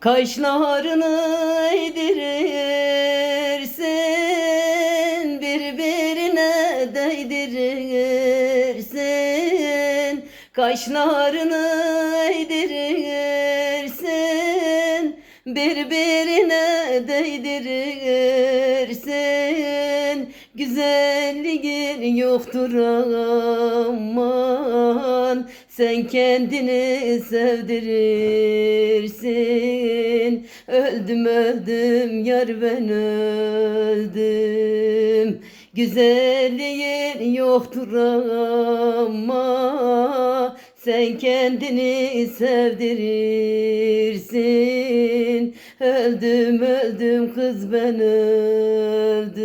Kaşlarını eğdirirsin Birbirine değdirirsin Kaşlarını eğdirirsin Birbirine değdirirsin Güzelliğin yoktur aman. Sen kendini sevdirirsin. Öldüm öldüm yar ben öldüm. Güzelliğin yoktur ama Sen kendini sevdirirsin. Öldüm öldüm kız ben öldüm.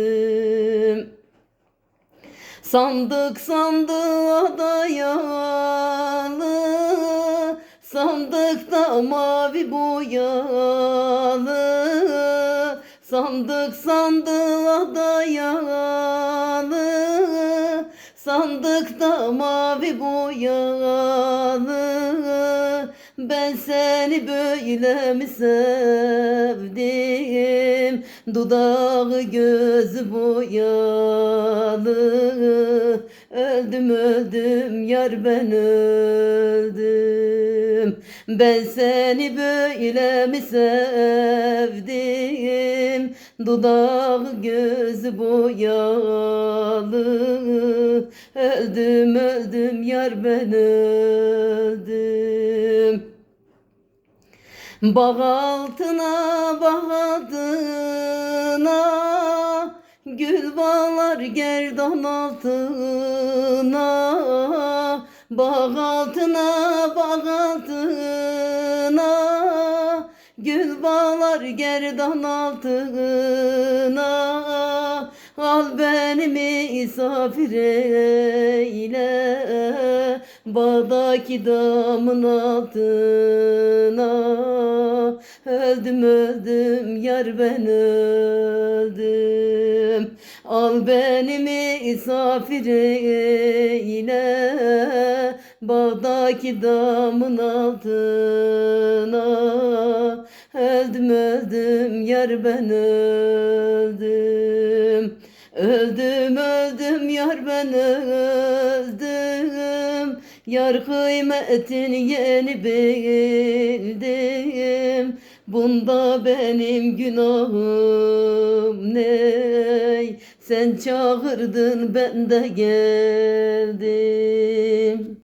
Sandık sandığa dayalı. Sandıkta mavi boyalı. Sandık sandığa dayalı Sandıkta mavi boyalı Ben seni böyle mi sevdim? Dudağı gözü boyalı Öldüm öldüm yar ben öldüm. Ben seni böyle mi sevdim Dudağı gözü boyalı Öldüm öldüm yar ben öldüm. Bağ altına bağadına Gül bağlar gerdan altına. Bağ altına bağ altına Gül bağlar gerdan altına. Al beni misafir eyle. Bağdaki damın altına. Öldüm öldüm yar ben öldüm. Al beni misafir eyle. Bağdaki damın altına Öldüm öldüm yar ben öldüm. Öldüm öldüm yar ben öldüm. Yar kıymetini yeni bildim. Bunda benim günahım ne? Sen çağırdın ben de geldim